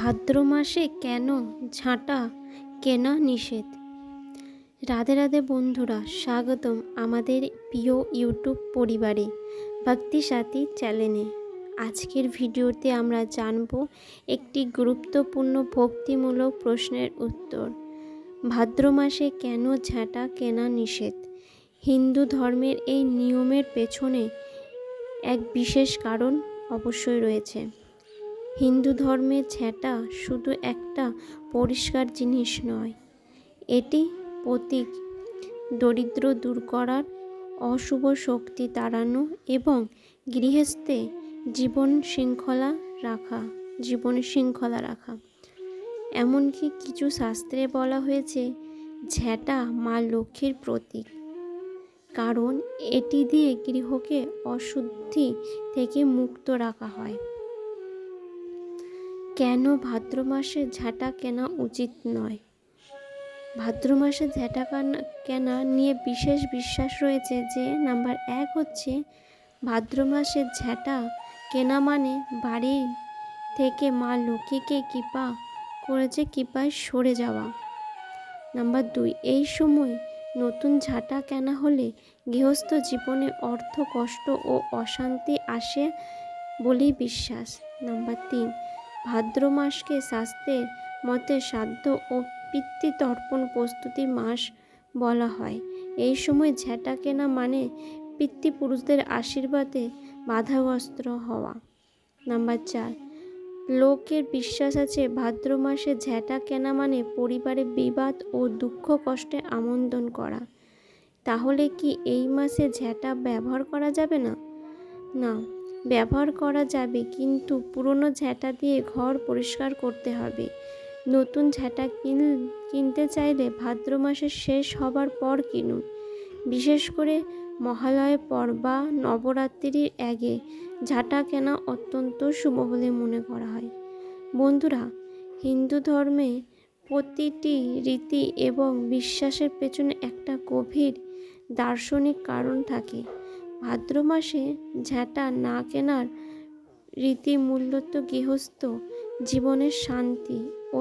ভাদ্র মাসে কেন ঝাঁটা কেনা নিষেধ? রাধে রাধে বন্ধুরা, স্বাগতম আমাদের প্রিয় ইউটিউব পরিবারে, ভক্তি সাথী চ্যানেলে। আজকের ভিডিওতে আমরা জানব একটি গুরুত্বপূর্ণ ভক্তিমূলক প্রশ্নের উত্তর। ভাদ্র মাসে কেন ঝাঁটা কেনা নিষেধ? হিন্দু ধর্মের এই নিয়মের পেছনে এক বিশেষ কারণ অবশ্যই রয়েছে। হিন্দু ধর্মে ঝ্যাঁটা শুধু একটা পরিষ্কার জিনিস নয়, এটি প্রতীক। দরিদ্র দূর করার অশুভ শক্তি তাড়ানো এবং গৃহস্থে জীবন শৃঙ্খলা রাখা, জীবন শৃঙ্খলা রাখা। এমনকি কিছু শাস্ত্রে বলা হয়েছে ঝ্যাঁটা মা লক্ষ্মীর প্রতীক। কারণ এটি দিয়ে গৃহকে অশুদ্ধি থেকে মুক্ত রাখা হয়। কেন ভাদ্র মাসে ঝাঁটা কেনা উচিত নয়? ভাদ্র মাসে ঝাঁটা কেনা নিয়ে বিশেষ বিশ্বাস রয়েছে যে, নাম্বার এক হচ্ছে, ভাদ্র মাসে ঝাঁটা কেনা মানে বাড়ি থেকে মা লক্ষ্মীকে কৃপা করেছে কৃপায় সরে যাওয়া। নাম্বার দুই, এই সময় নতুন ঝাঁটা কেনা হলে গৃহস্থ জীবনে অর্থ কষ্ট ও অশান্তি আসে বলেই বিশ্বাস। নাম্বার তিন ভাদ্র মাসকে স্বাস্থ্যের মতে সাধ্য ও পিতৃতর্পণ প্রস্তুতি মাস বলা হয়। এই সময় ঝ্যাঁটা কেনা মানে পিতৃপুরুষদের আশীর্বাদে বাধাগ্রস্ত হওয়া। নাম্বার চার, লোকের বিশ্বাস আছে ভাদ্র মাসে ঝ্যাঁটা কেনা মানে পরিবারে বিবাদ ও দুঃখ কষ্টে আমন্ত্রণ করা। তাহলে কি এই মাসে ঝ্যাঁটা ব্যবহার করা যাবে না? না। ব্যবহার করা যাবে, কিন্তু পুরনো ঝ্যাঁটা দিয়ে ঘর পরিষ্কার করতে হবে। নতুন ঝ্যাঁটা কিন, কিনতে চাইলে ভাদ্র মাসের শেষ হবার পর কিনুন। বিশেষ করে মহালয়ের পর বা নবরাত্রির আগে ঝাঁটা কেনা অত্যন্ত শুভ বলে মনে করা হয়। বন্ধুরা, হিন্দু ধর্মে প্রতিটি রীতি এবং বিশ্বাসের পেছনে একটা গভীর দার্শনিক কারণ থাকে। ভাদ্র মাসে ঝাঁটা না কেনার রীতি মূলত গৃহস্থ জীবনের শান্তি ও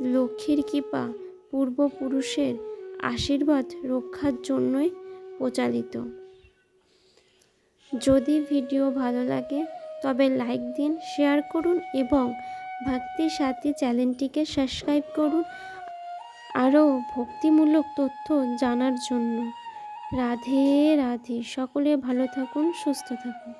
লক্ষ্মীর কৃপা পূর্বপুরুষের আশীর্বাদ রক্ষার জন্যই প্রচালিত। যদি ভিডিও ভালো লাগে, তবে লাইক দিন, শেয়ার করুন এবং ভক্তি সাথী চ্যানেলটিকে সাবস্ক্রাইব করুন। আরও ভক্তিমূলক তথ্য জানার জন্য। রাধে রাধে। সকলে ভালো থাকুন সুস্থ থাকুন।